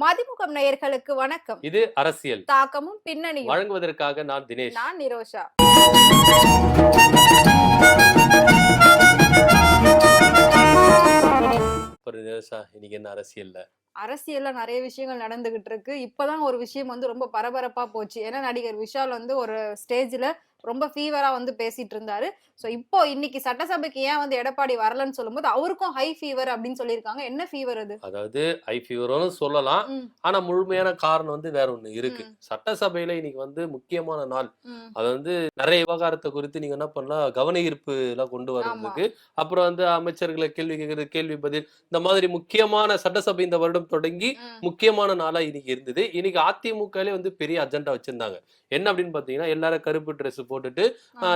மதிமுகம் நேயர்களுக்கு வணக்கம். இது அரசியல். தாக்கமும் பின்னணியும். வழங்குவதற்காக நான் தினேஷ். நான் நிரோஷா. இன்னைக்கு என்ன அரசியல்ல? அரசியல்ல நிறைய விஷயங்கள் நடந்துகிட்டு இருக்கு. இப்பதான் ஒரு விஷயம் வந்து ரொம்ப பரபரப்பா போச்சு. ஏன்னா நடிகர் விஷால் வந்து ஒரு ஸ்டேஜ்ல ரொம்ப ஃபீவரா வந்து பேசிட்டு இருந்தாரு சோ இப்போ இன்னைக்கு சட்டசபைக்கு ஏன் வந்து எடப்பாடி வரலன்னு சொல்லும்போது அவருக்கும் ஹை ஃபீவர் அப்படின்னு சொல்லியிருக்காங்க. என்ன ஃபீவர் அது? அதாவது ஐ ஃபீவரும் சொல்லலாம். ஆனா முழுமையான காரணம் வந்து வேற ஒண்ணு இருக்கு. சட்டசபையில இன்னைக்கு வந்து முக்கியமான நாள். அது வந்து நிறைய விவகாரத்தை குறித்து நீங்க என்ன பண்ணலாம்? கவன ஈர்ப்பு எல்லாம் கொண்டு வர்றதுக்கு. அப்புறம் வந்து அமைச்சர்களை கேள்வி கேட்கறது கேள்வி பதில் இந்த மாதிரி முக்கியமான சட்டசபை இந்த வருடம் தொடங்கி முக்கியமான நாளா இன்னைக்கு இருந்தது. இன்னைக்கு அதிமுகலே வந்து பெரிய அஜெண்டா வச்சிருந்தாங்க. என்ன அப்படின்னு பாத்தீங்கன்னா எல்லாரும் கருப்பு ட்ரெஸ் போட்டுட்டு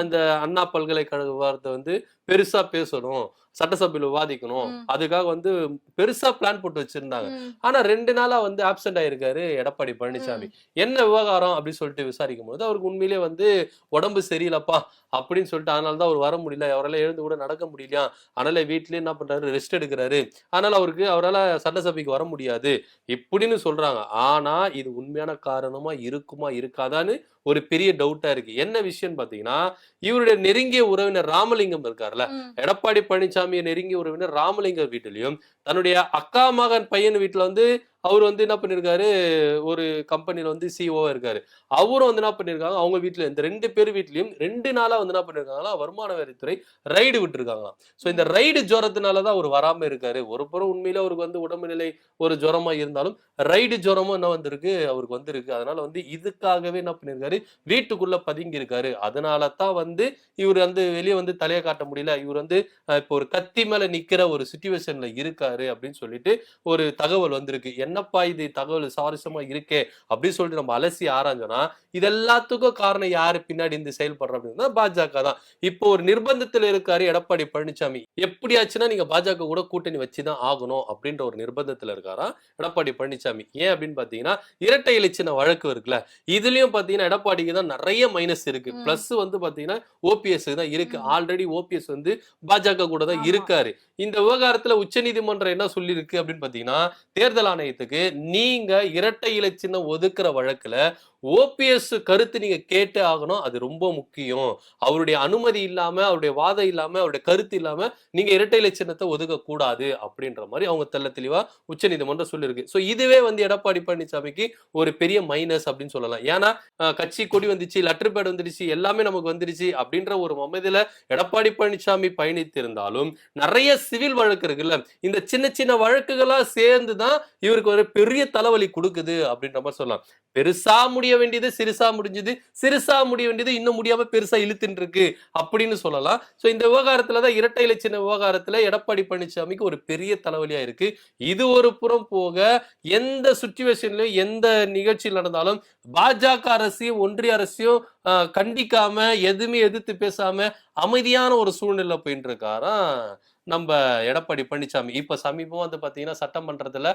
இந்த அண்ணா பல்கலைக்கழக விவகாரத்தை வந்து பெருசா பேசணும் சட்டசபையில விவாதிக்கணும். அதுக்காக வந்து பெருசா பிளான் போட்டு வச்சிருந்தாங்க. ஆனா ரெண்டு நாளா வந்து ஆப்சென்ட் ஆயிருக்காரு எடப்பாடி பழனிசாமி என்ன விவகாரம் அப்படின்னு சொல்லிட்டு விசாரிக்கும் போது அவருக்கு உண்மையிலேயே வந்து உடம்பு சரியில்லப்பா அப்படின்னு சொல்லிட்டு அதனால தான் அவர் வர முடியல. அவரால் எழுந்து கூட நடக்க முடியலையா? அதனால வீட்லயே என்ன பண்றாரு? ரெஸ்ட் எடுக்கிறாரு. அதனால அவருக்கு அவரால் சட்டசபைக்கு வர முடியாது இப்படின்னு சொல்றாங்க. ஆனா இது உண்மையான காரணமா இருக்குமா இருக்காதான்னு ஒரு பெரிய டவுட்டா இருக்கு. என்ன விஷயம்னு பாத்தீங்கன்னா இவருடைய நெருங்கிய உறவினர் ராமலிங்கம் இருக்கார்ல ம், எடப்பாடி பழனிசாமியை நெருங்கிய உறவினர் ராமலிங்கம் வீட்டிலையும் தன்னுடைய அக்கா மகன் பையன் வீட்டுல வந்து அவர் வந்து என்ன பண்ணியிருக்காரு ஒரு கம்பெனியில் வந்து சிஓவாக இருக்காரு. அவரும் வந்து என்ன பண்ணியிருக்காங்க அவங்க வீட்டில் இந்த ரெண்டு பேர் வீட்லேயும் ரெண்டு நாளாக வந்து என்ன பண்ணியிருக்காங்களா வருமான வரித்துறை ரைடு விட்டுருக்காங்களாம். ஸோ இந்த ரைடு ஜுரத்தினால தான் அவர் வராமல் இருக்காரு. ஒரு புறம் உண்மையில அவருக்கு வந்து உடம்பு நிலை ஒரு ஜுரமாக இருந்தாலும் ரைடு ஜுரமும் என்ன வந்திருக்கு? அவருக்கு வந்திருக்கு. அதனால வந்து இதுக்காகவே என்ன பண்ணியிருக்காரு வீட்டுக்குள்ளே பதுங்கி இருக்காரு அதனால தான் வந்து இவர் வந்து வெளியே வந்து தலையை காட்ட முடியல. இவர் வந்து இப்போ ஒரு கத்தி மேலே நிற்கிற ஒரு சுச்சுவேஷனில் இருக்காரு அப்படின்னு சொல்லிட்டு ஒரு தகவல் வந்திருக்கு. என்னப்பா இது? தகவல் சுவாரஸ்யமா இருக்கே அப்படின்னு சொல்லிட்டு நம்ம அலசி ஆராய்ஞ்சோம்னா இது எல்லாத்துக்கும் காரணம் யாரு? பின்னாடி இருந்து செயல்படுற அப்படின்னா பாஜக தான். இப்போ ஒரு நிர்பந்தத்துல இருக்காரு எடப்பாடி பழனிசாமி எப்படியாச்சுன்னா நீங்க பாஜக கூட கூட்டணி வச்சுதான் ஆகணும் அப்படின்ற ஒரு நிர்பந்தத்துல இருக்காராம் எடப்பாடி பழனிசாமி ஏன் அப்படின்னு பாத்தீங்கன்னா இரட்டை இலச்சின வழக்கு இருக்குல்ல இதுலயும் பாத்தீங்கன்னா எடப்பாடிக்கு தான் நிறைய மைனஸ் இருக்கு. பிளஸ் வந்து பாத்தீங்கன்னா ஓபிஎஸ் தான் இருக்கு. ஆல்ரெடி ஓபிஎஸ் வந்து பாஜக கூட தான். இருக்காரு. இந்த விவகாரத்துல உச்சநீதிமன்றம் என்ன சொல்லியிருக்கு அப்படின்னு பாத்தீங்கன்னா தேர்தல் ஆணையத்துக்கு நீங்க இரட்டை இலை சின்னம் ஒதுக்குற வழக்குல ஓபிஎஸ் கருத்து நீங்க கேட்டே ஆகணும். அது ரொம்ப முக்கியம். அவருடைய அனுமதி இல்லாம அவருடைய வாதம் இல்லாம அவருடைய கருத்து இல்லாம நீங்க இரட்டை இலை சின்னத்தை ஒதுக்க கூடாது அப்படின்ற மாதிரி அவங்க தெல்ல தெளிவா உச்சநீதிமன்றம் சொல்லியிருக்கு. ஸோ இதுவே வந்து எடப்பாடி பழனிசாமிக்கு ஒரு பெரிய மைனஸ் அப்படின்னு சொல்லலாம். ஏன்னா கட்சி கொடி வந்துச்சு லெட்டர் பேட் வந்துடுச்சு எல்லாமே நமக்கு வந்துடுச்சு அப்படின்ற ஒரு மமதில எடப்பாடி பழனிசாமி பயணித்திருந்தாலும் நிறைய சிவில் வழக்கு இருக்குல்ல. இந்த சின்ன சின்ன வழக்குகளா சேர்ந்து தான் இவருக்கு ஒரு பெரிய தலைவலி கொடுக்குது அப்படின்ற மாதிரி சொல்லலாம். பெருசா முடிய வேண்டியது சிறுசா முடிஞ்சது. சிறுசா முடிய வேண்டியது இன்னும் முடியாம பெருசா இழுத்துட்டு இருக்கு அப்படின்னு சொல்லலாம். சோ இந்த விவகாரத்துல தான் இரட்டை இலை சின்ன விவகாரத்துல எடப்பாடி பழனிசாமிக்கு ஒரு பெரிய தலைவலியா இருக்கு. இது ஒரு புறம் போக எந்த சுச்சுவேஷன்லயும் எந்த நிகழ்ச்சியில் நடந்தாலும் பாஜக அரசையும் ஒன்றிய அரசையும் கண்டிக்காம எதுவுமே எதிர்த்து பேசாம அமைதியான ஒரு சூழ்நிலை போயிட்டு இருக்காராம் நம்ம எடப்பாடி பழனிசாமி இப்ப சமீபமா வந்து பாத்தீங்கன்னா சட்டமன்றத்துல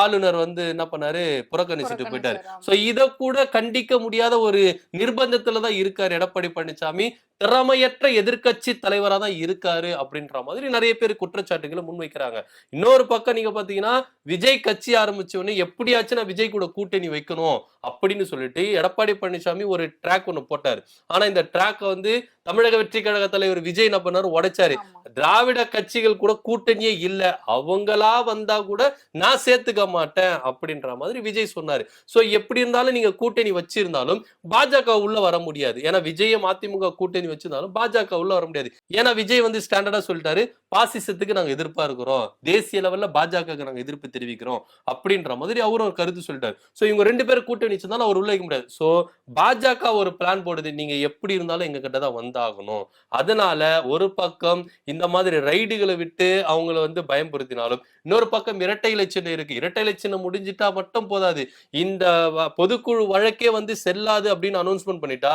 ஆளுநர் வந்து என்ன பண்ணாரு? புறக்கணிச்சுட்டு போயிட்டாரு. சோ இத கூட கண்டிக்க முடியாத ஒரு நிர்பந்தத்துல தான் இருக்காரு எடப்பாடி பழனிசாமி திறமையற்ற எதிர்க்கட்சி தலைவரா தான் இருக்காரு அப்படின்ற மாதிரி நிறைய பேர் குற்றச்சாட்டுகளை முன்வைக்கிறாங்க. இன்னொரு பக்கம் நீங்க பாத்தீங்கன்னா விஜய் கட்சி ஆரம்பிச்ச உடனே எப்படியாச்சும் நான் விஜய் கூட கூட்டணி வைக்கணும். அப்படின்னு சொல்லிட்டு எடப்பாடி பழனிசாமி ஒரு ட்ராக் ஒண்ணு போட்டாரு. ஆனா இந்த ட்ராக்கை வந்து தமிழக வெற்றி கழக தலைவர் விஜய் என்ன பண்ணாரு? உடைச்சாரு. திராவிட கட்சிகள் கூட கூட்டணியே இல்ல. அவங்களா வந்தா கூட நான் சேர்த்துக்க மாட்டேன் அப்படின்ற மாதிரி விஜய் சொன்னாரு. சோ எப்படி இருந்தாலும் நீங்க கூட்டணி வச்சிருந்தாலும் பாஜக உள்ள வர முடியாது. ஏன்னா விஜயம் அதிமுக கூட்டணி வச்சிருந்தாலும் பாஜக உள்ள வர முடியாது. ஏன்னா விஜய் வந்து ஸ்டாண்டர்டா சொல்லிட்டாரு பாசிசத்துக்கு நாங்க எதிர்ப்பா இருக்கிறோம். தேசிய லெவல்ல பாஜக நாங்க எதிர்ப்பு தெரிவிக்கிறோம். அப்படின்ற மாதிரி அவரும் ஒரு கருத்து சொல்லிட்டாரு. சோ இவங்க ரெண்டு பேரும் கூட்டணி வச்சிருந்தாலும் அவர் உள்ள வைக்க முடியாது. ஸோ பாஜக ஒரு பிளான் போடுது. நீங்க எப்படி இருந்தாலும் எங்க கிட்ட தான் வந்தாகணும். அதனால ஒரு பக்கம் இந்த மாதிரி ரைடுகளை விட்டு அவங்கள வந்து பயன்படுத்தினாலும் இன்னொரு பக்கம் இரட்டை இலச்சினம் இருக்கு. இரட்டை இலச்சினம் முடிஞ்சிட்டா மட்டும் போதாது. இந்த பொதுக்குழு வழக்கே வந்து செல்லாது அப்படின்னு அனௌன்ஸ்மெண்ட் பண்ணிட்டா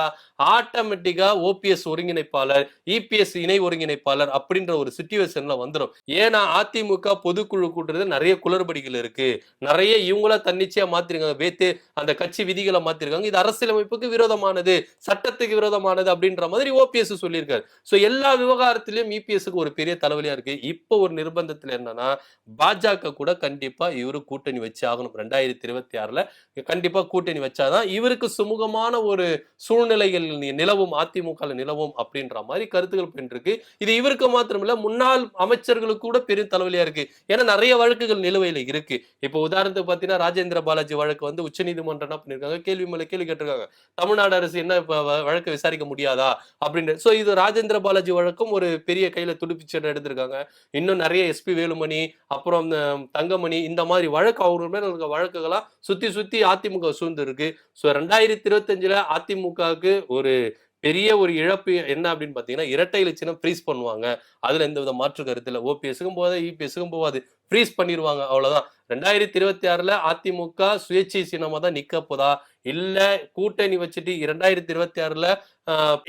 ஆட்டோமேட்டிக்கா ஓபிஎஸ் ஓபிஎஸ் ஒருங்கிணைப்பாளர் இபிஎஸ் இணை ஒருங்கிணைப்பாளர் அப்படின்ற ஒரு சுச்சுவேஷன்ல வந்துடும் ஏன்னா அதிமுக பொதுக்குழு கூட்டுறது நிறைய குளறுபடிகள் இருக்கு. நிறைய இவங்கள தன்னிச்சையா மாத்திருக்காங்க. வேத்து அந்த கட்சி விதிகளை மாத்திருக்காங்க. இது அரசியலமைப்புக்கு விரோதமானது சட்டத்துக்கு விரோதமானது அப்படின்ற மாதிரி ஓபிஎஸ் சொல்லியிருக்காரு. சோ எல்லா விவகாரத்திலையும் இபிஎஸ்க்கு ஒரு பெரிய தலைவலியா இருக்கு. இப்போ ஒரு நிர்பந்தத்துல என்னன்னா பாஜக கூட கண்டிப்பா இவரு கூட்டணி வச்சு ஆகணும். ரெண்டாயிரத்தி இருபத்தி ஆறுல கண்டிப்பா கூட்டணி வச்சாதான் இவருக்கு சுமூகமான ஒரு சூழ்நிலைகள் நிலவும் அதிமுக நிலவும் அப்படின்ற மாதிரி கருத்துக்கள் போயிட்டு இருக்கு இது இவருக்கு மாத்திரமில்ல முன்னாள் அமைச்சர்களுக்கு கூட பெரும் தலைவலியா இருக்கு. ஏன்னா நிறைய வழக்குகள் நிலுவையில இருக்கு. இப்போ உதாரணத்துக்கு பாத்தீங்கன்னா ராஜேந்திர பாலாஜி வழக்கு வந்து உச்சநீதிமன்றம் பண்ணியிருக்காங்க. கேள்வி மேல கேள்வி கேட்டிருக்காங்க. தமிழ்நாடு அரசு என்ன இப்ப வ- விசாரிக்க முடியாதா? அப்படின்னு. சோ இது ராஜேந்திர பாலாஜி வழக்கும் ஒரு பெரிய கையில துடுப்பிச்சு எடுத்திருக்காங்க. இன்னும் நிறைய எஸ்பி வேலுமணி அப்புறம் இந்த தங்கமணி இந்த மாதிரி வழக்கு அவங்க மேல இருக்க வழக்குகளா சுத்தி சுத்தி அதிமுக சூழ்ந்து இருக்கு. ஸோ ரெண்டாயிரத்தி இருபத்தஞ்சுல அதிமுகவுக்கு ஒரு பெரிய ஒரு இழப்பு என்ன அப்படின்னு பாத்தீங்கன்னா இரட்டை இலச்சினம் ஃப்ரீஸ் பண்ணுவாங்க. அதுல எந்த வித மாற்று கருத்தில் இல்லை. ஓபிஎஸ்க்கும் போகாது இபிஎஸ்க்கும் போகாது. ஃப்ரீஸ் பண்ணிடுவாங்க அவ்வளவுதான். ரெண்டாயிரத்தி இருபத்தி ஆறுல அதிமுக சுயேட்சை சின்னமாக தான் நிற்க போதா? இல்ல கூட்டணி வச்சுட்டு இரண்டாயிரத்தி இருபத்தி ஆறுல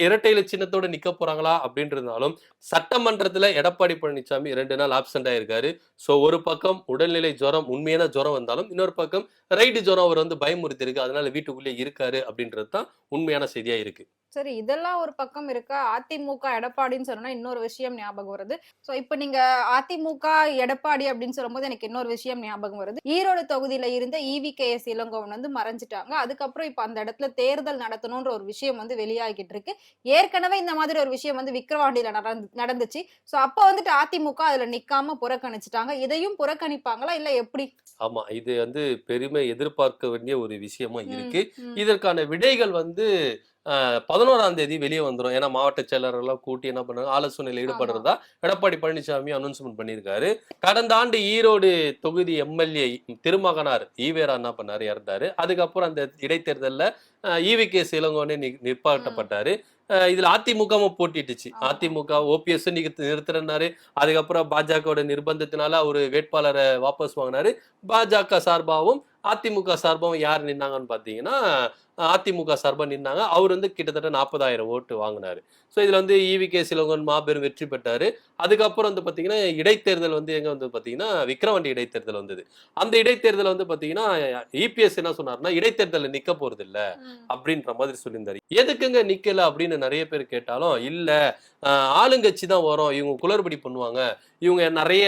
இரட்டையில சின்னத்தோட நிக்க போறாங்களா அப்படின்றதுனாலும் சட்டமன்றத்துல எடப்பாடி பழனிசாமி ரெண்டு நாள் ஆப்சென்ட் ஆயிருக்காரு. சோ ஒரு பக்கம் உடல்நிலை ஜுரம் உண்மையான ஜுரம் வந்தாலும் இன்னொரு பக்கம் ரைடு ஜுரம் அவர் வந்து பயமுறுத்தி இருக்கு அதனால வீட்டுக்குள்ளே இருக்காரு அப்படின்றது தான் உண்மையான செய்தியா இருக்கு. சரி இதெல்லாம் ஒரு பக்கம் இருக்கா? அதிமுக எடப்பாடின்னு சொன்னா இன்னொரு விஷயம் ஞாபகம் வருது. சோ இப்போ நீங்க அதிமுக எடப்பாடி அப்படின்னு சொல்லும்போது எனக்கு இன்னொரு விஷயம் ஞாபகம் வருது. ஈரோடு தொகுதியில இருந்த இவி கே எஸ் இளங்கோவன் வந்து மறைஞ்சிட்டாங்க. அதுக்கப்புறம் இப்போ அந்த இடத்துல தேர்தல் நடத்தணும்ன்ற ஒரு விஷயம் வந்து வெளியாகிட்டு இருக்கு. ஏற்கனவே இந்த மாதிரி ஒரு விஷயம் வந்து விக்கிரவாண்டியில நடந்து நடந்துச்சு. சோ அப்போ வந்துட்டு அதிமுக அதுல நிக்காம புறக்கணிச்சிட்டாங்க. இதையும் புறக்கணிப்பாங்களா? இல்ல எப்படி? ஆமா. இது வந்து பெருமை எதிர்பார்க்க வேண்டிய ஒரு விஷயமா இருக்கு. இதற்கான விடைகள் வந்து பதினோராம் தேதி வெளியே வந்துடும் ஏன்னா மாவட்ட செயலரெல்லாம் கூட்டி என்ன பண்ணாங்க ஆலோசனையில் ஈடுபடுறதா எடப்பாடி பழனிசாமி அனௌன்ஸ்மெண்ட் பண்ணியிருக்காரு. கடந்த ஆண்டு ஈரோடு தொகுதி எம்எல்ஏ திருமகனார் ஈவேரா என்ன பண்ணாரு? இறந்தாரு. அதுக்கப்புறம் அந்த இடைத்தேர்தல்ல ஈவி கே இளங்கோனே நி- நிற்பாட்டப்பட்டாரு இதுல அதிமுகவும் போட்டிட்டுச்சு. அதிமுக ஓபிஎஸ் நிறுத்துறனாரு அதுக்கப்புறம் பாஜகவோட நிர்பந்தத்தினால அவரு வேட்பாளரை வாபஸ் வாங்கினாரு. பாஜக சார்பாகவும் அதிமுக சார்பாகவும் யார் நின்னாங்கன்னு பார்த்தீங்கன்னா அதிமுக சார்பா நின்னாங்க. அவர் வந்து கிட்டத்தட்ட நாற்பதாயிரம் ஓட்டு வாங்கினாரு. ஸோ இதுல வந்து இவி கே சிலங்கன் மாபெரும் வெற்றி பெற்றாரு. அதுக்கப்புறம் வந்து பாத்தீங்கன்னா இடைத்தேர்தல் வந்து எங்க வந்து பாத்தீங்கன்னா விக்ரவாண்டி இடைத்தேர்தல் வந்தது. அந்த இடைத்தேர்தல் வந்து பாத்தீங்கன்னா இபிஎஸ் என்ன சொன்னாருன்னா இடைத்தேர்தலில் நிக்க போறது இல்ல. அப்படின்ற மாதிரி சொல்லியிருந்தாரு. எதுக்குங்க நிக்கல அப்படின்னு நிறைய பேர் கேட்டாலும் இல்ல ஆளுங்கட்சி தான் வரும். இவங்க குளறுபடி பண்ணுவாங்க. இவங்க நிறைய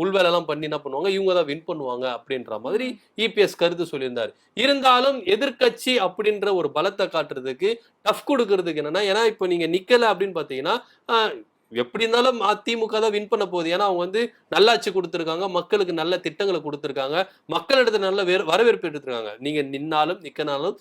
உள்வேலைலாம் பண்ணி என்ன பண்ணுவாங்க? இவங்க தான் வின் பண்ணுவாங்க அப்படின்ற மாதிரி இபிஎஸ் கருத்து சொல்லியிருந்தாரு. இருந்தாலும் எதிர்க்கட்சி அப்படின்ற ஒரு பலத்தை காட்டுறதுக்கு டஃப் கொடுக்கறதுக்கு என்னன்னா ஏன்னா இப்போ நீங்க நிக்கல அப்படின்னு பாத்தீங்கன்னா ஆஹ், எப்படி இருந்தாலும் அதிமுக தான் வின் பண்ண போகுது. ஏன்னா அவங்க வந்து நல்லாட்சி கொடுத்துருக்காங்க. மக்களுக்கு நல்ல திட்டங்களை கொடுத்துருக்காங்க. மக்களிடத்துல நல்ல வேறு வரவேற்பு எடுத்துருக்காங்க. நீங்க நின்னாலும் நிக்கனாலும்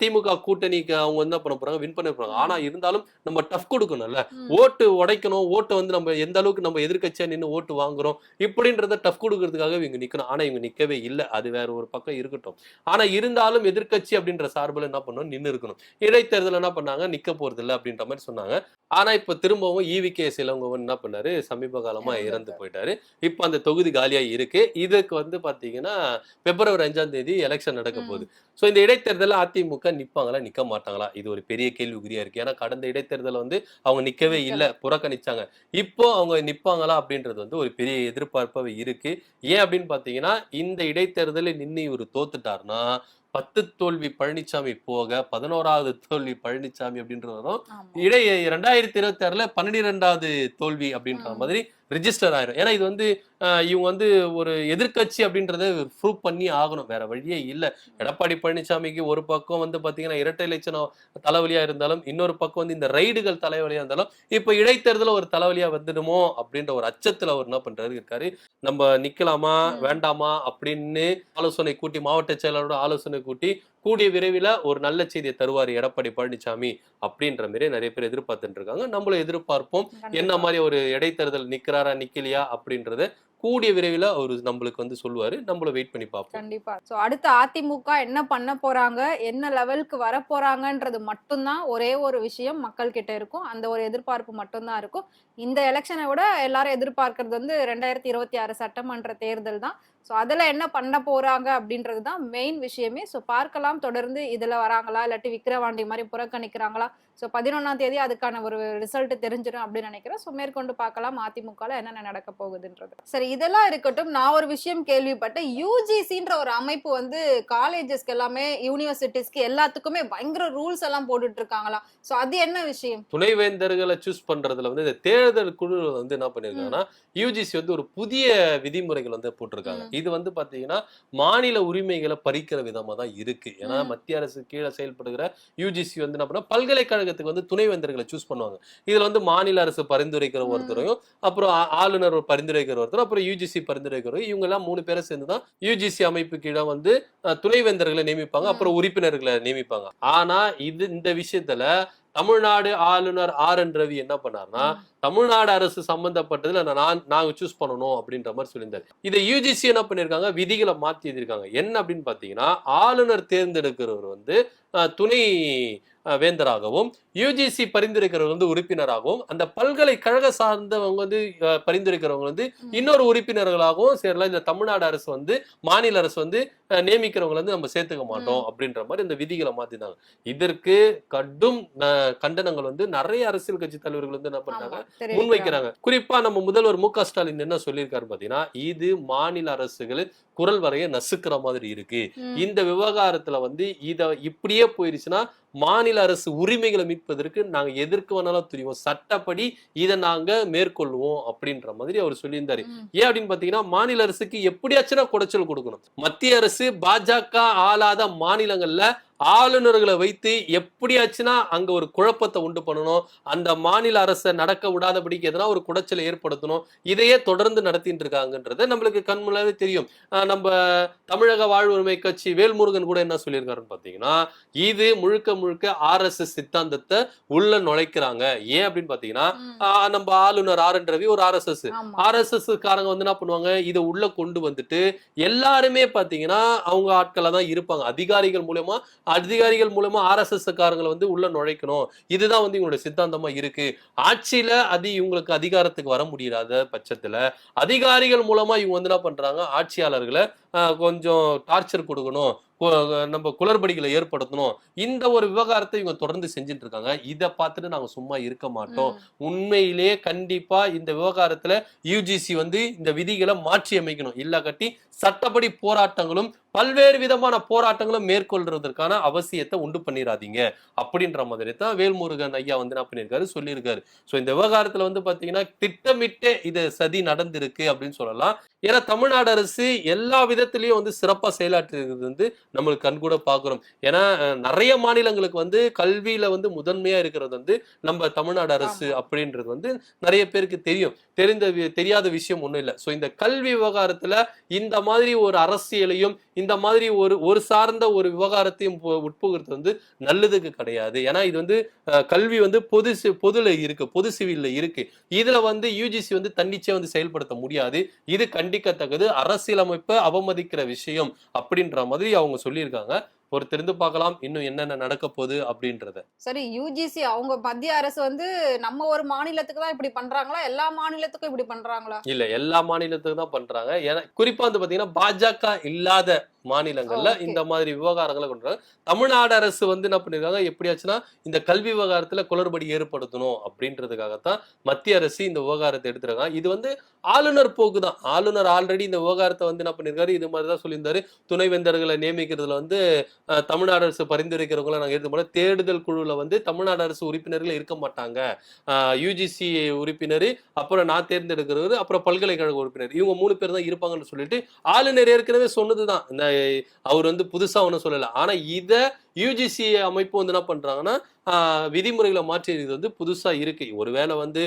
திமுக கூட்டணிக்கு அவங்க என்ன பண்ண போறாங்க? வின் பண்ண போறாங்க. ஆனா இருந்தாலும் நம்ம டஃப் கொடுக்கணும்ல. ஓட்டு உடைக்கணும். ஓட்டை வந்து நம்ம எந்த அளவுக்கு நம்ம எதிர்க்கட்சியா நின்று ஓட்டு வாங்குறோம்? இப்படின்றத டஃப் கொடுக்கறதுக்காக இவங்க நிக்கணும். ஆனா இவங்க நிக்கவே இல்லை. அது வேற ஒரு பக்கம் இருக்கட்டும். ஆனா இருந்தாலும் எதிர்க்கட்சி அப்படின்ற சார்பில் என்ன பண்ணணும்? நின்று இருக்கணும். இடைத்தேர்தல் என்ன பண்ணாங்க? நிக்க போறது இல்லை அப்படின்ற மாதிரி சொன்னாங்க. ஆனா இப்ப திரும்பவும் ஈவி கே சிலங்கவன் என்ன பண்ணாரு? சமீப காலமா இறந்து போயிட்டாரு. இப்ப அந்த தொகுதி காலியா இருக்கு. இதுக்கு வந்து பாத்தீங்கன்னா பிப்ரவரி அஞ்சாம் தேதி எலெக்ஷன் நடக்க. போகுது. சோ இந்த இடைத்தேர்தலில் அதிமுக நிப்பாங்களா? நிக்க மாட்டாங்களா? இது ஒரு பெரிய கேள்விக்குறியா இருக்கு. ஏன்னா கடந்த இடைத்தேர்தல் வந்து அவங்க நிக்கவே நிக்கல. இல்ல புறக்கணிச்சாங்க. இப்போ அவங்க நிப்பாங்களா அப்படின்றது வந்து ஒரு பெரிய எதிர்பார்ப்பாவே இருக்கு. ஏன் அப்படின்னு பாத்தீங்கன்னா இந்த இடைத்தேர்தலில் நின்று இவர் தோத்துட்டாருன்னா பத்து தோல்வி பழனிசாமி போக பதினோராவது தோல்வி பழனிசாமி அப்படின்றதும் ஆமா. இடை ரெண்டாயிரத்தி இருபத்தி ஆறுல பன்னிரெண்டாவது தோல்வி அப்படின்ற. மாதிரி ரிஜிஸ்டர் ஆயிரும். ஏன்னா இது வந்து இவங்க வந்து ஒரு எதிர்க்கட்சி அப்படின்றத ப்ரூவ் பண்ணி ஆகணும். வேற வழியே இல்ல. எடப்பாடி பழனிசாமிக்கு ஒரு பக்கம் வந்து பாத்தீங்கன்னா இரட்டை இலட்சணம் தலைவலியா இருந்தாலும் இன்னொரு பக்கம் வந்து இந்த ரைடுகள் தலைவலியா இருந்தாலும் இப்ப இடைத்தேர்தல ஒரு தலைவலியா வந்துடுமோ அப்படின்ற ஒரு அச்சத்துல அவர் என்ன பண்றாரு இருக்காரு. நம்ம நிக்கலாமா. வேண்டாமா அப்படின்னு ஆலோசனை கூட்டி மாவட்ட செயலரோட ஆலோசனை கூட்டி கூடிய விரைவில் ஒரு நல்ல செய்தியை தருவார் எடப்பாடி பழனிசாமி அப்படின்ற மாதிரி நிறைய பேர் எதிர்பார்த்துட்டு இருக்காங்க நம்மளும் எதிர்பார்ப்போம் என்ன. மாதிரி ஒரு இடைத்தேர்தல் நிக்கிறாரா நிக்கலையா அப்படின்றத கூடிய விரைவில் அவர் நம்மளுக்கு வந்து சொல்லுவார். நம்மள வெயிட் பண்ணி பார்ப்போம் கண்டிப்பா. ஸோ அடுத்து அதிமுக என்ன பண்ண போறாங்க? என்ன லெவலுக்கு வர போறாங்கன்றது மட்டும்தான் ஒரே ஒரு விஷயம் மக்கள் கிட்ட இருக்கும். அந்த ஒரு எதிர்பார்ப்பு மட்டும்தான் இருக்கும். இந்த எலெக்ஷனை விட எல்லாரும் எதிர்பார்க்கறது வந்து ரெண்டாயிரத்தி இருபத்தி ஆறு சட்டமன்ற தேர்தல் தான். ஸோ அதில் என்ன பண்ண போறாங்க அப்படின்றது தான் மெயின் விஷயமே. ஸோ பார்க்கலாம் தொடர்ந்து இதில் வராங்களா? இல்லாட்டி விக்கிரவாண்டி மாதிரி புறக்கணிக்கிறாங்களா? ஸோ பதினொன்றாம் தேதி அதுக்கான ஒரு ரிசல்ட் தெரிஞ்சிடும் அப்படின்னு நினைக்கிறேன். ஸோ மேற்கொண்டு பார்க்கலாம். அதிமுகவில் என்னென்ன நடக்க போகுதுன்றது. சரி இதெல்லாம் இருக்கட்டும் நான் ஒரு விஷயம் கேள்விப்பட்டேன். யூஜிசின்ற ஒரு அமைப்பு வந்து காலேஜஸ்க்கு எல்லாமே யூனிவர்சிட்டிஸ்க்கு எல்லாத்துக்குமே பயங்கர ரூல்ஸ் எல்லாம் போட்டுட்டு இருக்காங்களா ஸோ அது என்ன விஷயம்? துணைவேந்தர்களை சூஸ் பண்றதுல வந்து இந்த தேர்தல் குழு வந்து என்ன பண்ணிருக்காங்கன்னா யூஜிசி வந்து ஒரு புதிய விதிமுறைகள் வந்து போட்டிருக்காங்க. இது வந்து பாத்தீங்கன்னா மாநில உரிமைகளை பறிக்கிற விதமா தான் இருக்கு. ஏன்னா. மத்திய அரசு கீழே செயல்படுகிற யூஜிசி வந்து என்ன பண்ணா பல்கலைக்கழகத்துக்கு வந்து துணைவேந்தர்களை சூஸ் பண்ணுவாங்க. இதுல வந்து மாநில அரசு பரிந்துரைக்கிற. ஒருத்தரையும் அப்புறம் ஆளுநர் பரிந்துரைக்கிற ஒருத்தர் அப்புறம் யூஜிசி பரிந்துரைக்கிறவங்க இவங்க எல்லாம் மூணு பேரை சேர்ந்து தான் யூஜிசி அமைப்பு கீழே வந்து துணைவேந்தர்களை நியமிப்பாங்க. அப்புறம் உறுப்பினர்களை நியமிப்பாங்க. ஆனா இது இந்த விஷயத்துல தமிழ்நாடு ஆளுநர் ஆர் என் ரவி என்ன பண்ணாருன்னா தமிழ்நாடு அரசு சம்பந்தப்பட்டதுல நான் நாங்க சூஸ் பண்ணணும் அப்படின்ற மாதிரி சொல்லியிருந்தாரு. இதை யூஜிசி என்ன பண்ணிருக்காங்க விதிகளை மாத்தி எழுதியிருக்காங்க என்ன அப்படின்னு பாத்தீங்கன்னா ஆளுநர் தேர்ந்தெடுக்கிறவர் வந்து துணை வேந்தராகவும் யூஜிசி பரிந்துரைக்கிறவர் வந்து உறுப்பினராகவும் அந்த பல்கலைக்கழக சார்ந்தவங்க வந்து பரிந்துரைக்கிறவங்க வந்து. இன்னொரு உறுப்பினர்களாகவும் சேரலாம் இந்த தமிழ்நாடு அரசு வந்து மாநில அரசு வந்து நியமிக்கிறவங்களை வந்து நம்ம சேர்த்துக்க மாட்டோம் அப்படின்ற மாதிரி இந்த விதிகளை மாத்தினாங்க இதற்கு கடும் கண்டனங்கள் வந்து நிறைய அரசியல் கட்சி தலைவர்கள் வந்து என்ன தெரிவிக்கிறாங்க. முன்வைக்கிறாங்க குறிப்பா நம்ம முதல்வர் மு க ஸ்டாலின் என்ன சொல்லியிருக்காரு பாத்தீங்கன்னா இது மாநில அரசுகள் குரல் வரைய நசுக்கிற மாதிரி இருக்கு. இந்த விவகாரத்துல வந்து இத இப்படியே போயிருச்சுன்னா மாநில அரசு உரிமைகளை மீட்பதற்கு நாங்க எதற்கு வேணாலும் துணிவோம். சட்டப்படி இதை நாங்க மேற்கொள்வோம் அப்படின்ற மாதிரி அவர் சொல்லியிருந்தாரு. ஏன் அப்படின்னு பாத்தீங்கன்னா மாநில அரசுக்கு எப்படியாச்சுன்னா குடைச்சல் கொடுக்கணும். மத்திய அரசு பாஜக ஆளாத மாநிலங்கள்ல ஆளுநர்களை வைத்து எப்படியாச்சுன்னா அங்க ஒரு குழப்பத்தை உண்டு பண்ணணும். அந்த மாநில அரசை நடக்க விடாதபடிக்கு எதனா ஒரு குடைச்சலை ஏற்படுத்தணும். இதையே தொடர்ந்து நடத்திட்டு இருக்காங்கன்றது நம்மளுக்கு கண்முன்னாவே தெரியும். நம்ம தமிழக வாழ்வுரிமை கட்சி வேல்முருகன் கூட என்ன சொல்லியிருக்காருன்னு பாத்தீங்கன்னா இது முழுக்க முழுக்க ஆர்எஸ்எஸ் சித்தாந்தத்தை உள்ள நுழைக்கிறாங்க. ஏன் அப்படின்னு. ஆஹ் நம்ம ஆளுநர் ஆர் என் ரவி ஒரு ஆர்எஸ்எஸ். ஆர்எஸ்எஸ் காரங்க வந்து என்ன பண்ணுவாங்க இதை உள்ள கொண்டு வந்துட்டு எல்லாருமே பாத்தீங்கன்னா அவங்க ஆட்களா தான் இருப்பாங்க. அதிகாரிகள் மூலமா அதிகாரிகள் மூலமா ஆர்எஸ்எஸ் காரங்களை வந்து உள்ள நுழைக்கணும். இதுதான் வந்து இவங்களுடைய சித்தாந்தமா இருக்கு. ஆட்சியில அது இவங்களுக்கு அதிகாரத்துக்கு வர முடியாத பட்சத்துல அதிகாரிகள் மூலமா இவங்க வந்து என்ன பண்றாங்க? ஆட்சியாளர்களை கொஞ்சம் டார்ச்சர் கொடுக்கணும் நம்ம குளறுபடிகளை ஏற்படுத்தணும். இந்த ஒரு விவகாரத்தை இவங்க தொடர்ந்து செஞ்சுட்டு இருக்காங்க. இதை பார்த்துட்டு நாங்க சும்மா இருக்க மாட்டோம். உண்மையிலேயே கண்டிப்பா இந்த விவகாரத்துல யூஜிசி வந்து இந்த விதிகளை மாற்றி அமைக்கணும். இல்ல கட்டி சட்டப்படி போராட்டங்களும் பல்வேறு விதமான போராட்டங்களும் மேற்கொள்றதற்கான அவசியத்தை உண்டு பண்ணிடாதீங்க அப்படின்ற மாதிரி தான் வேல்முருகன் ஐயா வந்து என்ன பண்ணியிருக்காரு சொல்லியிருக்காரு. ஸோ இந்த விவகாரத்துல வந்து பாத்தீங்கன்னா திட்டமிட்டே இது சதி நடந்திருக்கு அப்படின்னு சொல்லலாம். ஏன்னா தமிழ்நாடு அரசு எல்லா விதத்திலையும் வந்து சிறப்பா செயலாற்றிருக்கிறது வந்து நம்மளுக்கு கண்கூட பாக்குறோம். ஏன்னா நிறைய மாநிலங்களுக்கு வந்து கல்வியில வந்து முதன்மையா இருக்கிறது வந்து நம்ம தமிழ்நாடு அரசு அப்படின்றது வந்து நிறைய பேருக்கு தெரியும். தெரிந்த தெரியாத விஷயம் ஒண்ணும் இல்லை. ஸோ இந்த கல்வி விவகாரத்துல இந்த மாதிரி ஒரு அரசியலையும் இந்த மாதிரி ஒரு ஒரு சார்ந்த ஒரு விவகாரத்தையும் உட்புகிறது வந்து நல்லதுக்கு கிடையாது. ஏன்னா இது வந்து கல்வி வந்து பொது சி- பொதுல இருக்கு பொது சிவில்ல இருக்கு. இதுல வந்து யூஜிசி வந்து தன்னிச்சையா வந்து செயல்படுத்த முடியாது. இது கண்டிக்கத்தக்கது அரசியலமைப்பை அவமதிக்கிற விஷயம் அப்படின்ற மாதிரி அவங்க சொல்லியிருக்காங்க. பொறுத்திருந்து பார்க்கலாம் இன்னும் என்னென்ன நடக்க போகுது அப்படின்றத. சரி யூஜிசி அவங்க மத்திய அரசு வந்து நம்ம ஒரு மாநிலத்துக்கு தான் இப்படி பண்றாங்களா? எல்லா மாநிலத்துக்கும் இப்படி பண்றாங்களா? இல்ல எல்லா மாநிலத்துக்கும் தான் பண்றாங்க. ஏன்னா குறிப்பா வந்து பாத்தீங்கன்னா பாஜக இல்லாத மாநிலங்கள்ல. இந்த மாதிரி விவகாரங்களை கொண்டு. தமிழ்நாடு அரசு வந்து என்ன பண்ணிருக்காங்க? எப்படியாச்சுன்னா இந்த கல்வி விவகாரத்துல குளறுபடி ஏற்படுத்தணும் அப்படின்றதுக்காகத்தான் மத்திய அரசு இந்த விவகாரத்தை எடுத்திருக்காங்க. இது வந்து ஆளுநர் போக்கு தான் ஆளுநர் ஆல்ரெடி இந்த விவகாரத்தை வந்து என்ன பண்ணிருக்காரு? இது மாதிரி தான் சொல்லியிருந்தாரு. துணைவேந்தர்களை நியமிக்கிறதுல வந்து தமிழ்நாடு அரசு பரிந்துரைக்கிறவங்கள நாங்க எடுத்து போல தேடுதல் குழுல வந்து தமிழ்நாடு அரசு உறுப்பினர்கள் இருக்க மாட்டாங்க. யூஜிசி உறுப்பினர் அப்புறம் நான் தேர்ந்தெடுக்கிறது அப்புறம் பல்கலைக்கழக உறுப்பினர். இவங்க மூணு பேர் தான் இருப்பாங்கன்னு சொல்லிட்டு ஆளுநர் ஏற்கனவே சொன்னதுதான். இந்த அவர் வந்து புதுசா ஒன்றும் சொல்லல. ஆனா இத யூஜிசி அமைப்பு வந்து என்ன பண்றாங்கன்னா ஆஹ், விதிமுறைகளை மாற்றி இது வந்து புதுசா இருக்கு. ஒருவேளை வந்து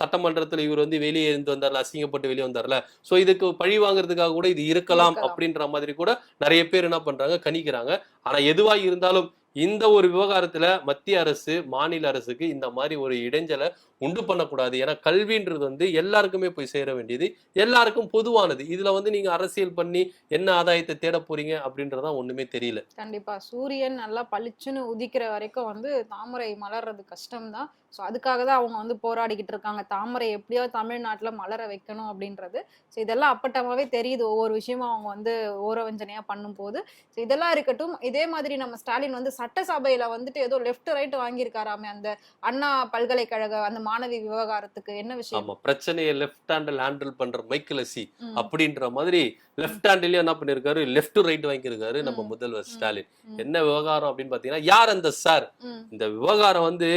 சட்டமன்றத்துல இவர் வந்து வெளியே இருந்து வந்தார்ல அசிங்கப்பட்டு வெளியே வந்தார்ல. சோ இதுக்கு பழி வாங்குறதுக்காக கூட இது இருக்கலாம். அப்படின்ற மாதிரி கூட நிறைய பேர் என்ன பண்றாங்க கணிக்கிறாங்க. ஆனா எதுவா இருந்தாலும் இந்த ஒரு விவகாரத்துல மத்திய அரசு மாநில அரசுக்கு இந்த மாதிரி ஒரு இடைஞ்சலை உண்டு பண்ணக்கூடாது. ஏன்னா கல்வின்றது வந்து எல்லாருக்குமே போய் சேர வேண்டியது. எல்லாருக்கும் பொதுவானது. இதுல வந்து நீங்க அரசியல் பண்ணி என்ன ஆதாயத்தை தேட போறீங்க அப்படின்றதா ஒண்ணுமே தெரியல. கண்டிப்பா. சூரியன் நல்லா பளிச்சுன்னு உதிக்கிற வரைக்கும் வந்து தாமரை மலர்றது கஷ்டம்தான். ஸோ அதுக்காக தான் அவங்க வந்து போராடிக்கிட்டு இருக்காங்க. தாமரை எப்படியோ தமிழ்நாட்டில் மலர வைக்கணும் அப்படின்றது. ஸோ இதெல்லாம் அப்பட்டமாகவே தெரியுது. ஒவ்வொரு விஷயமும் அவங்க வந்து ஓரவஞ்சனையாக பண்ணும்போது. ஸோ இதெல்லாம் இருக்கட்டும். இதே மாதிரி நம்ம ஸ்டாலின் வந்து சட்டசபையில் வந்துட்டு ஏதோ லெஃப்ட் ரைட் வாங்கியிருக்காராமே அந்த அண்ணா பல்கலைக்கழக அந்த மாணவி விவகாரத்துக்கு என்ன விஷயம்? ஆமா பிரச்சனையை லெஃப்ட் ஹேண்டில் ஹேண்டில் பண்ற மைக்கேலசி ம், அப்படின்ற மாதிரி லெஃப்ட் ஹேண்ட்லயும் என்ன பண்ணிருக்காரு? லெஃப்ட் ரைட் வாங்கியிருக்காரு நம்ம. முதல்வர். ஸ்டாலின். என்ன விவகாரம் அப்படின்னு பாத்தீங்கன்னா யார் அந்த சார்? இந்த விவகாரம் வந்து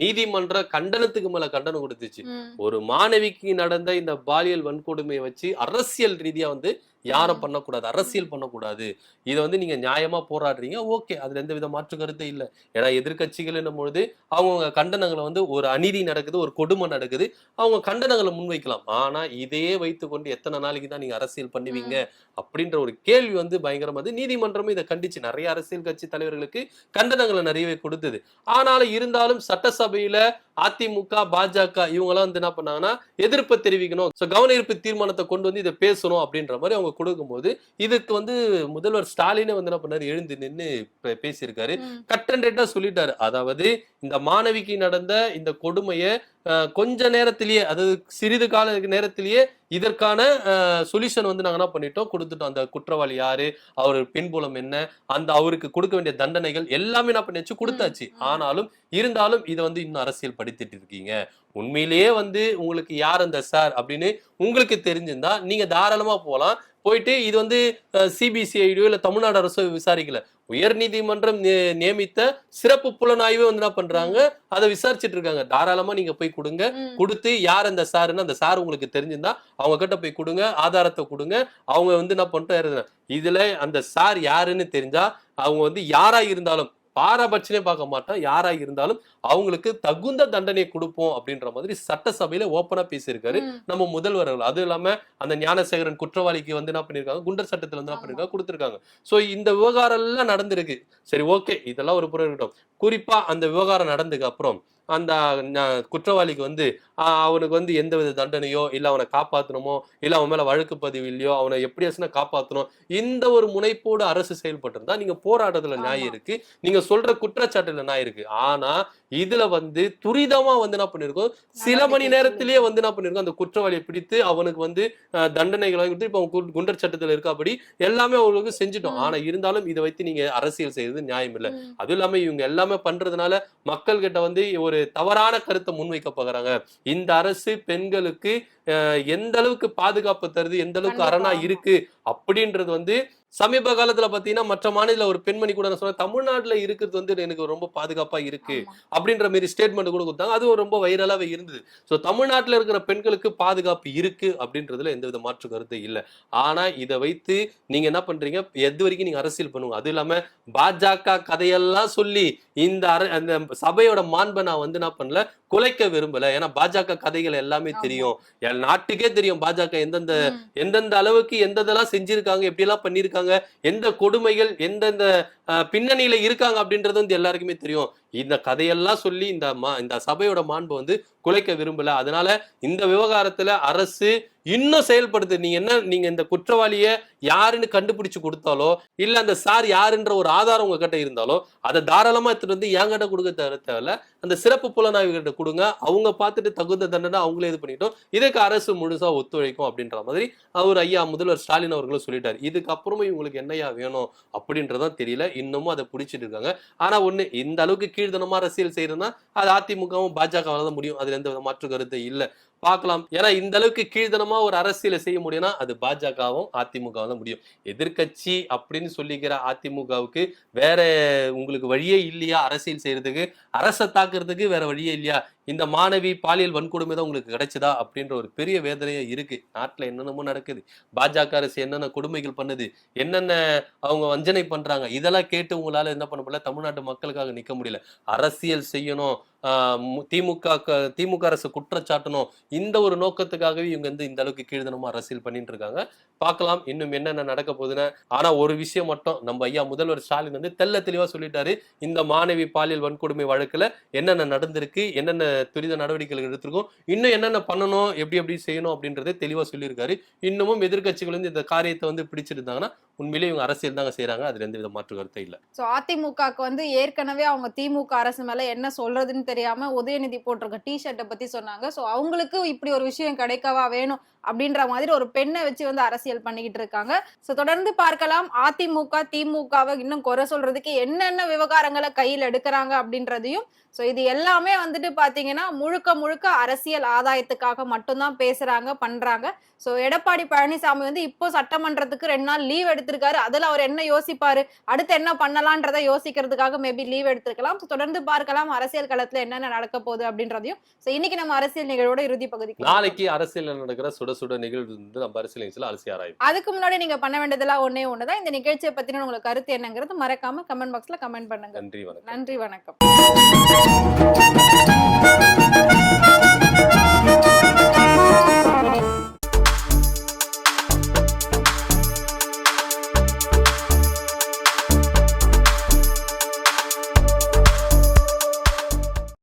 நீதிமன்ற கண்டனத்துக்கு மேல கண்டனம் கொடுத்துச்சு. ஒரு மாணவிக்கு நடந்த இந்த பாலியல் வன்கொடுமையை வச்சு அரசியல் ரீதியா வந்து யாரும். பண்ணக்கூடாது. அரசியல் பண்ணக்கூடாது. இதை வந்து நீங்க நியாயமா போராடுறீங்க. ஓகே. அதுல எந்த வித மாற்று கருத்தே இல்லை. ஏன்னா எதிர்கட்சிகள் என்னும் பொழுது அவங்க கண்டனங்களை வந்து ஒரு அநீதி நடக்குது ஒரு கொடுமை நடக்குது. அவங்க கண்டனங்களை முன்வைக்கலாம். ஆனா இதையே வைத்துக்கொண்டு எத்தனை நாளைக்கு தான் நீங்க அரசியல் பண்ணுவீங்க? அப்படின்ற ஒரு கேள்வி வந்து பயங்கரமா இருந்து நீதிமன்றமும் இதை கண்டிச்சு. நிறைய அரசியல் கட்சி தலைவர்களுக்கு கண்டனங்களை நிறையவே கொடுத்தது. ஆனாலும் இருந்தாலும் சட்டசபையில அதிமுக பாஜக இவங்கெல்லாம் வந்து என்ன பண்ணாங்கன்னா எதிர்ப்பை தெரிவிக்கணும். கவன ஈர்ப்பு தீர்மானத்தை கொண்டு வந்து இதை பேசணும் அப்படின்ற மாதிரி அவங்க கொடுக்கும்போது இதுக்கு வந்து முதல்வர் ஸ்டாலினே வந்து என்ன பண்ணாரு? எழுந்து நின்று பேசியிருக்காரு. கட் அண்ட் சொல்லிட்டாரு. அதாவது இந்த மாணவிக்கு நடந்த இந்த கொடுமையை கொஞ்ச நேரத்திலேயே அதாவது சிறிது கால நேரத்திலேயே இதற்கான சொல்யூஷன் வந்து நாங்க என்ன பண்ணிட்டோம்? கொடுத்துட்டோம். அந்த குற்றவாளி யாரு? அவர் பின்புலம் என்ன? அந்த அவருக்கு கொடுக்க வேண்டிய தண்டனைகள் எல்லாமே என்ன பண்ணியாச்சு? கொடுத்தாச்சு. ஆனாலும் இருந்தாலும் இதை வந்து இன்னும் அரசியல் படித்துட்டு இருக்கீங்க. உண்மையிலேயே வந்து உங்களுக்கு யார் அந்த சார் அப்படின்னு உங்களுக்கு தெரிஞ்சிருந்தா நீங்க தாராளமா போகலாம் போயிட்டு இது வந்து சிபிசிஐடியோ இல்ல தமிழ்நாடு அரசு விசாரிக்கல. உயர் நீதிமன்றம் நியமித்த சிறப்பு புலனாய்வு வந்து என்ன பண்றாங்க? அதை விசாரிச்சுட்டு இருக்காங்க தாராளமா நீங்க போய் கொடுங்க. கொடுத்து யார் அந்த சாருன்னு அந்த சார் உங்களுக்கு தெரிஞ்சிருந்தா அவங்க கிட்ட போய் கொடுங்க. ஆதாரத்தை கொடுங்க. அவங்க வந்து என்ன பண்ணிட்டு இதுல அந்த சார் யாருன்னு தெரிஞ்சா அவங்க வந்து யாரா இருந்தாலும் பாரபட்சனே பார்க்க மாட்டோம் யாரா இருந்தாலும் அவங்களுக்கு தகுந்த தண்டனை கொடுப்போம் அப்படின்ற மாதிரி சட்டசபையில ஓப்பனா பேசியிருக்காரு. நம்ம முதல்வர் அவர்கள் அதுவும் இல்லாம அந்த ஞானசேகரன் குற்றவாளிக்கு வந்து என்ன பண்ணிருக்காங்க குண்டர் சட்டத்துல வந்து என்ன. பண்ணிருக்காங்க கொடுத்திருக்காங்க. சோ இந்த விவகாரம் எல்லாம் நடந்திருக்கு. சரி ஓகே இதெல்லாம் ஒரு புறம் இருக்கட்டும் குறிப்பா அந்த விவகாரம் நடந்ததுக்கு அப்புறம் அந்த குற்றவாளிக்கு வந்து அவனுக்கு வந்து எந்த வித தண்டனையோ இல்ல அவனை காப்பாத்தணுமோ இல்ல அவன் மேல வழக்கு பதிவு இல்லையோ அவனை எப்படியாச்சுன்னா காப்பாத்தணும் இந்த ஒரு முனைப்போடு அரசு செயல்பட்டிருந்தா நீங்க போராட்டத்துல. நியாயம் இருக்கு. நீங்க சொல்ற குற்றச்சாட்டுல நியாயம் இருக்கு. ஆனா இதுல வந்து துரிதமா வந்து என்ன பண்ணிருக்கோம் சில மணி நேரத்திலேயே வந்து என்ன பண்ணிருக்கோம் அந்த குற்றவாளியை பிடித்து அவனுக்கு வந்து தண்டனைகளை கொடுத்து இப்ப அவன் குண்டர் சட்டத்துல இருக்காபடி எல்லாமே அவங்களுக்கு செஞ்சுட்டோம். ம். ஆனா இருந்தாலும் இதை வைத்து நீங்க அரசியல் செய்யறது நியாயம் இல்ல. அதுவும் இல்லாம இவங்க எல்லாமே பண்றதுனால மக்கள் கிட்ட வந்து ஒரு தவறான கருத்தை முன்வைக்க போகிறாங்க இந்த அரசு பெண்களுக்கு எந்த அளவுக்கு பாதுகாப்பு தருது எந்த அளவுக்கு அரணா. இருக்கு அப்படின்றது வந்து சமீப காலத்துல பாத்தீங்கன்னா மற்ற மாநில ஒரு பெண்மணி கூட நான் சொன்னேன் தமிழ்நாட்டுல இருக்கிறது வந்து எனக்கு ரொம்ப பாதுகாப்பா இருக்கு. அப்படின்ற மாதிரி ஸ்டேட்மெண்ட் கூட கொடுத்தாங்க. அது ரொம்ப வைரலாவே இருந்தது. ஸோ தமிழ்நாட்டில் இருக்கிற பெண்களுக்கு பாதுகாப்பு இருக்கு அப்படின்றதுல எந்த வித மாற்று கருத்து இல்லை. ஆனா இதை வைத்து நீங்க என்ன பண்றீங்க? எது வரைக்கும் நீங்க அரசியல் பண்ணுங்க. அது இல்லாம பாஜக கதையெல்லாம் சொல்லி இந்த அந்த சபையோட மாண்பை நான் வந்து என்ன பண்ணல குலைக்க விரும்பல. ஏன்னா பாஜக கதைகள் எல்லாமே. தெரியும். நாட்டுக்கே தெரியும் பாஜக எந்தெந்த எந்தெந்த அளவுக்கு எந்தெந்தெல்லாம் செஞ்சிருக்காங்க எப்படியெல்லாம் இருக்காங்க எந்த கொடுமைகள் எந்தெந்த பின்னணியில இருக்காங்க அப்படின்றது வந்து எல்லாருக்குமே தெரியும். இந்த கதையெல்லாம் சொல்லி இந்த மா இந்த சபையோட மாண்பை வந்து குலைக்க விரும்பல. அதனால இந்த விவகாரத்துல அரசு இன்னும் செயல்படுது. நீங்க என்ன நீங்க இந்த குற்றவாளிய யாருன்னு கண்டுபிடிச்சு கொடுத்தாலோ இல்ல அந்த சார் யாருன்ற ஒரு ஆதாரம் உங்ககிட்ட இருந்தாலோ அதை தாராளமா எடுத்துட்டு வந்து என்கிட்ட கொடுக்க தேவை தேவையில்ல. அந்த சிறப்பு புலனாய்வு கிட்ட கொடுங்க. அவங்க பார்த்துட்டு தகுந்த தண்டனை அவங்களே இது பண்ணிட்டோம். இதுக்கு அரசு முழுசா ஒத்துழைக்கும் அப்படின்ற மாதிரி அவர் ஐயா முதல்வர் ஸ்டாலின் அவர்களும் சொல்லிட்டார். இதுக்கப்புறமும் இவங்களுக்கு என்னையா வேணும் அப்படின்றதான் தெரியல. இன்னமும் அதை பிடிச்சிட்டு இருக்காங்க. ஆனா ஒண்ணு இந்த அளவுக்கு கீழ்த்தனமா அரசியல் செய்யறதுன்னா அது அதிமுகவும் பாஜகவால தான் முடியும். அதுல எந்த வித மாற்று கருத்து இல்லை. பார்க்கலாம். ஏன்னா இந்த அளவுக்கு கீழ்த்தனமா ஒரு அரசியலை செய்ய முடியும்னா அது பாஜகவும் அதிமுகவும் தான் முடியும். எதிர்க்கட்சி அப்படின்னு சொல்லிக்கிற அதிமுகவுக்கு வேற உங்களுக்கு வழியே இல்லையா அரசியல் செய்யறதுக்கு? அரசை தாக்குறதுக்கு வேற வழியே இல்லையா? இந்த மாணவி பாலியல் வன்கொடுமை தான் உங்களுக்கு கிடைச்சதா அப்படின்ற ஒரு பெரிய வேதனையே இருக்கு. நாட்டில் என்னென்னமோ நடக்குது. பாஜக அரசு என்னென்ன கொடுமைகள் பண்ணுது என்னென்ன அவங்க வஞ்சனை பண்றாங்க இதெல்லாம் கேட்டு உங்களால என்ன பண்ண முடியல? தமிழ்நாட்டு மக்களுக்காக நிக்க முடியல. அரசியல் செய்யணும் திமுக திமுக அரசு குற்றச்சாட்டணும் இந்த ஒரு நோக்கத்துக்காகவே இவங்க வந்து இந்த அளவுக்கு கீழ்தனமா அரசியல் பண்ணிட்டு இருக்காங்க. பார்க்கலாம் இன்னும் என்னென்ன நடக்க போகுதுன்னு. ஆனா ஒரு விஷயம் மட்டும் நம்ம ஐயா முதல்வர் ஸ்டாலின் வந்து தெள்ள தெளிவா சொல்லிட்டாரு. இந்த மாணவி பாலியல் வன்கொடுமை வழக்குல என்னென்ன நடந்திருக்கு என்னென்ன துரித நடவடிக்கைகள் எடுத்திருக்கோம். இன்னும் என்னென்ன பண்ணணும் எப்படி எப்படி செய்யணும் அப்படின்றதே தெளிவா சொல்லியிருக்காரு. இன்னமும் எதிர்க்கட்சிகள் வந்து இந்த காரியத்தை வந்து பிடிச்சிருந்தாங்கன்னா உண்மையிலேயே இவங்க அரசியல் தாங்க செய்யறாங்க அதுல எந்த வித மாற்று கருத்தே இல்ல. சோ அதிமுகக்கு வந்து ஏற்கனவே அவங்க திமுக அரசு மேல என்ன சொல்றதுன்னு தெரியாம உதயநிதி போட்டிருக்க டி ஷர்ட்டை பத்தி சொன்னாங்க. சோ அவங்களுக்கு இப்படி ஒரு விஷயம் கிடைக்கவா வேணும் அப்படின்ற மாதிரி ஒரு பெண்ணை வச்சு வந்து அரசியல் பண்ணிக்கிட்டு இருக்காங்க. சோ தொடர்ந்து பார்க்கலாம். அதிமுக திமுகவை இன்னும் குறை சொல்றதுக்கு என்னென்ன விவகாரங்களை கையில் எடுக்கிறாங்க அப்படின்றதையும். சோ இது எல்லாமே வந்துட்டு பாத்தீங்கன்னா முழுக்க முழுக்க அரசியல் ஆதாயத்துக்காக மட்டும்தான் பேசுறாங்க பண்றாங்க. சோ எடப்பாடி பழனிசாமி வந்து இப்போ சட்டமன்றத்துக்கு ரெண்டு நாள் லீவ் எடுத்து எடுத்திருக்காரு. அதுல அவர் என்ன யோசிப்பாரு? அடுத்து என்ன பண்ணலான்றதை யோசிக்கிறதுக்காக மேபி லீவ் எடுத்திருக்கலாம். தொடர்ந்து பார்க்கலாம் அரசியல் களத்துல என்னென்ன நடக்க போகுது அப்படின்றதையும். இன்னைக்கு நம்ம அரசியல் நிகழ்வோட இறுதி பகுதிக்கு நாளைக்கு அரசியல் நடக்கிற சுட சுட நிகழ்வு வந்து நம்ம அரசியல் நிகழ்ச்சியில அலசி ஆராயும். அதுக்கு முன்னாடி நீங்க பண்ண வேண்டியதெல்லாம் ஒண்ணே ஒண்ணுதான். இந்த நிகழ்ச்சியை பத்தின உங்களுக்கு கருத்து என்னங்கிறது மறக்காம கமெண்ட் பாக்ஸ்ல கமெண்ட் பண்ணுங்க. நன்றி வணக்கம். நன்றி வணக்கம்.